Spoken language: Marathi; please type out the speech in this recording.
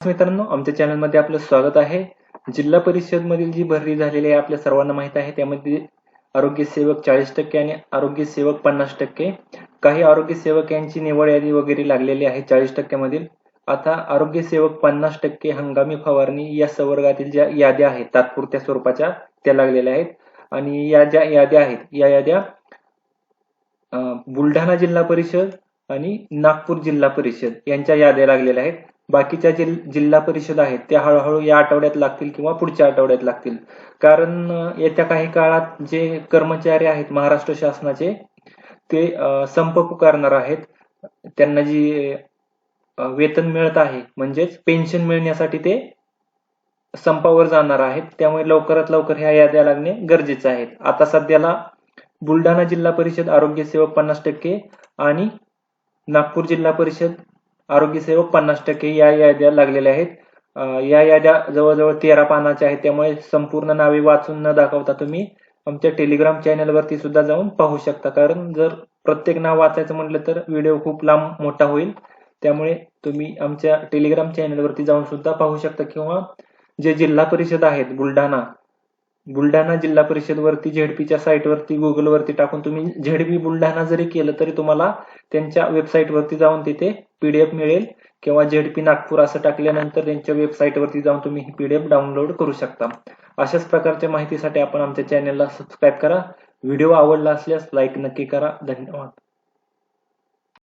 मित्रांनो आमच्या चॅनलमध्ये आपलं स्वागत आहे. जिल्हा परिषद मधील जी भरती झालेली आहे आपल्या सर्वांना माहीत आहे त्यामध्ये आरोग्य सेवक चाळीस टक्के आणि आरोग्य सेवक पन्नास टक्के. काही आरोग्य सेवक यांची निवड यादी वगैरे लागलेली आहे चाळीस टक्क्यामधील. आता आरोग्य सेवक पन्नास टक्के हंगामी फवारणी या संवर्गातील ज्या याद्या आहेत तात्पुरत्या स्वरूपाच्या त्या लागलेल्या आहेत. आणि या ज्या याद्या आहेत या याद्या बुलढाणा जिल्हा परिषद आणि नागपूर जिल्हा परिषद यांच्या याद्या लागलेल्या आहेत. बाकीच्या जिल जिल्हा परिषद आहेत त्या हळूहळू या आठवड्यात लागतील किंवा पुढच्या आठवड्यात लागतील. कारण येत्या काही काळात जे कर्मचारी आहेत महाराष्ट्र शासनाचे ते संप पुकारणार आहेत. त्यांना जी वेतन मिळत आहे म्हणजेच पेन्शन मिळण्यासाठी ते संपावर जाणार आहेत. त्यामुळे लवकरात लवकर ह्या याद्या लागणे गरजेचे आहे आता सध्याला बुलढाणा जिल्हा परिषद आरोग्य सेवक पन्नास टक्के आणि नागपूर जिल्हा परिषद आरोग्य सेवक पन्नास टक्के या याद्या लागलेल्या आहेत. या याद्या जवळजवळ तेरा पानाच्या आहेत. त्यामुळे संपूर्ण नावे वाचून न दाखवता तुम्ही आमच्या टेलिग्राम चॅनलवरती सुद्धा जाऊन पाहू शकता. कारण जर प्रत्येक नाव वाचायचं म्हटलं तर व्हिडिओ खूप लांब मोठा होईल. त्यामुळे तुम्ही आमच्या टेलिग्राम चॅनलवरती जाऊन सुद्धा पाहू शकता. किंवा जे जिल्हा परिषद आहेत बुलढाणा बुलढाणा जिल्हा परिषद वरती झेडपीच्या साईटवरती गुगलवरती टाकून तुम्ही झेडपी बुलढाणा जरी केलं तरी तुम्हाला त्यांच्या वेबसाईटवरती जाऊन तिथे पीडीएफ मिळेल किंवा झेडपी नागपूर असं टाकल्यानंतर त्यांच्या वेबसाईटवरती जाऊन तुम्ही ही पीडीएफ डाउनलोड करू शकता. अशाच प्रकारच्या माहितीसाठी आपण आमच्या चॅनेलला सबस्क्राईब करा. व्हिडिओ आवडला असल्यास लाईक नक्की करा. धन्यवाद.